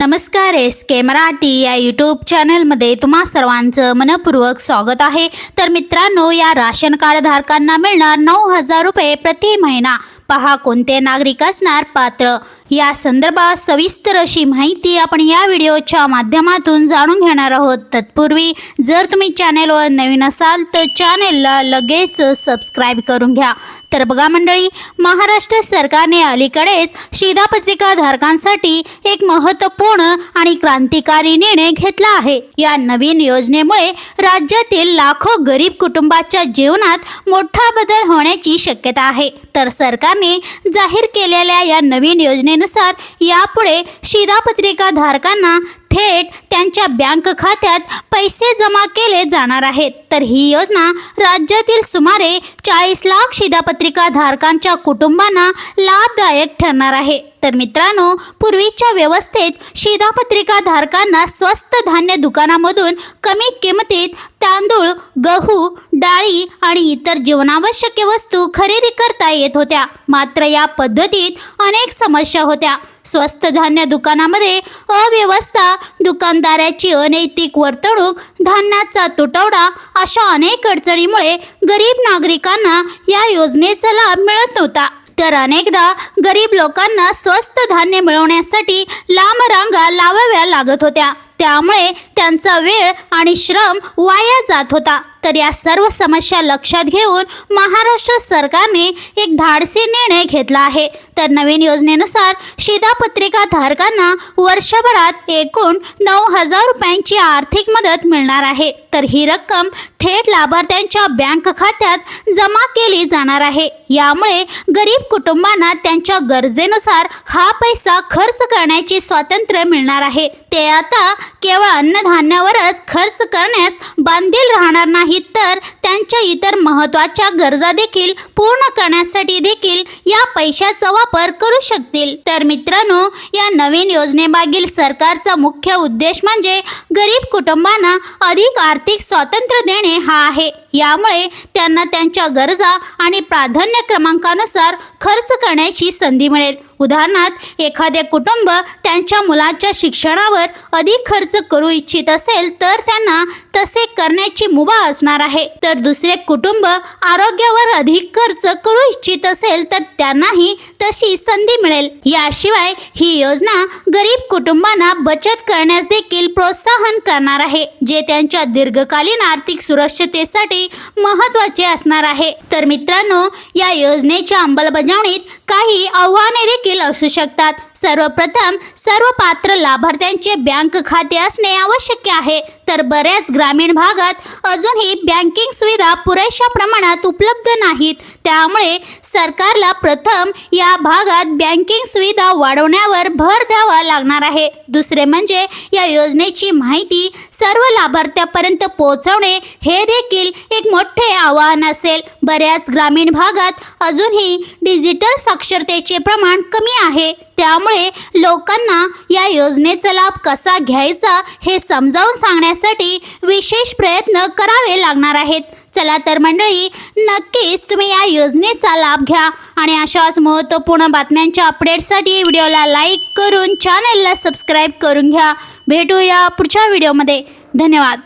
नमस्कार एस के मराठी या यूट्यूब चॅनलमध्ये तुम्हा सर्वांचं मनपूर्वक स्वागत आहे. तर मित्रांनो या राशन कार्डधारकांना मिळणार नऊ हजार रुपये प्रति महिना. पहा कोणते नागरिक असणार? पात्र या संदर्भात सविस्तर अशी माहिती आपण या व्हिडिओच्या माध्यमातून जाणून घेणार आहोत. तत्पूर्वी जर तुम्ही चॅनेलवर नवीन असाल तर चॅनेलला लगेच सबस्क्राईब करून घ्या. तर बघा मंडळी महाराष्ट्र सरकारने अलीकडेच शिधापत्रिका धारकांसाठी एक महत्त्वपूर्ण आणि क्रांतिकारी निर्णय घेतला आहे. या नवीन योजनेमुळे राज्यातील लाखो गरीब कुटुंबाच्या जीवनात मोठा बदल होण्याची शक्यता आहे. तर सरकारने जाहीर केलेल्या या नवीन योजने योजनेनुसार यापुढे शिधापत्रिका धारकांना थेट त्यांच्या बँक खात्यात पैसे जमा केले जाणार आहेत. तर ही योजना राज्यातील सुमारे चाळीस लाख शिधापत्रिका धारकांच्या कुटुंबांना लाभदायक ठरणार आहे. तर मित्रांनो पूर्वीच्या व्यवस्थेत शिधापत्रिका धारकांना स्वस्त धान्य दुकानामधून कमी किमतीत तांदूळ गहू डाळी आणि इतर जीवनावश्यक वस्तू खरेदी करता येत होत्या. मात्र या पद्धतीत अनेक समस्या होत्या. स्वस्त धान्य दुकानामध्ये अव्यवस्था दुकानदाराची अनैतिक वर्तणूक धान्याचा तुटवडा अशा अनेक अडचणीमुळे गरीब नागरिकांना या योजनेचा लाभ मिळत नव्हता. तर अनेकदा गरीब लोकांना स्वस्त धान्य मिळवण्यासाठी लांब रांगा लावाव्या लागत होत्या. त्यामुळे त्यांचा वेळ आणि श्रम वाया जात होता. तर या सर्व समस्या लक्षात घेऊन महाराष्ट्र सरकारने एक धाडसी निर्णय घेतला आहे. तर नवीन योजनेनुसार शिधापत्रिका धारकांना वर्षभरात एकूण नऊ हजार रुपयांची आर्थिक मदत मिळणार आहे. तर ही रक्कम थेट लाभार्थ्यांच्या बँक खात्यात जमा केली जाणार आहे. यामुळे गरीब कुटुंबांना त्यांच्या गरजेनुसार हा पैसा खर्च करण्याचे स्वातंत्र्य मिळणार आहे. ते आता केवळ अन्नधान्यावरच खर्च करण्यास बांधील राहणार नाहीत तर त्यांच्या इतर महत्त्वाच्या गरजा देखील पूर्ण करण्यासाठी देखील या पैशाचा वापर करू शकतील. तर मित्रांनो या नवीन योजनेमागील सरकारचा मुख्य उद्देश म्हणजे गरीब कुटुंबांना अधिक आर्थिक आर्थिक स्वातंत्र्य देणे हा आहे. यामुळे त्यांना त्यांच्या गरजा आणि प्राधान्य क्रमांकानुसार खर्च करण्याची संधी मिळेल. उदाहरणार्थ एखादे कुटुंब त्यांच्या मुलाच्या शिक्षणावर अधिक खर्च करू इच्छित असेल तर त्यांना तसे करण्याची मुभा असणार आहे. तर दुसरे कुटुंब आरोग्यावर अधिक खर्च करू इच्छित असेल तर त्यांनाही तशी संधी मिळेल. याशिवाय ही योजना गरीब कुटुंबांना बचत करण्यास देखील प्रोत्साहन करणार आहे जे त्यांच्या दीर्घकालीन आर्थिक सुरक्षतेसाठी महत्त्वाचे असणार आहे. तर मित्रांनो या योजनेच्या अंमलबजावणीत काही आव्हाने देखील देखील असू शकतात. सर्वप्रथम सर्व पात्र लाभार्थ्यांचे बँक खाते असणे आवश्यक आहे. तर बऱ्याच ग्रामीण भागात अजूनही बँकिंग सुविधा पुरेशा प्रमाणात उपलब्ध नाहीत. त्यामुळे सरकारला प्रथम या भागात बँकिंग सुविधा वाढवण्यावर भर द्यावा लागणार आहे. दुसरे म्हणजे या योजनेची माहिती सर्व लाभार्थ्यापर्यंत पोहोचवणे हे देखील एक मोठे आव्हान असेल. बऱ्याच ग्रामीण भागात अजूनही डिजिटल साक्षरतेचे प्रमाण कमी आहे. त्यामुळे लोकांना या योजनेचा लाभ कसा घ्यायचा हे समजावून सांगण्यासाठी विशेष प्रयत्न करावे लागणार आहेत. चला तर मंडळी नक्कीच तुम्ही या योजनेचा लाभ घ्या आणि अशाच महत्त्वपूर्ण बातम्यांच्या अपडेटसाठी व्हिडिओला लाईक करून चॅनलला सबस्क्राईब करून घ्या. भेटूया पुढच्या व्हिडिओमध्ये. धन्यवाद.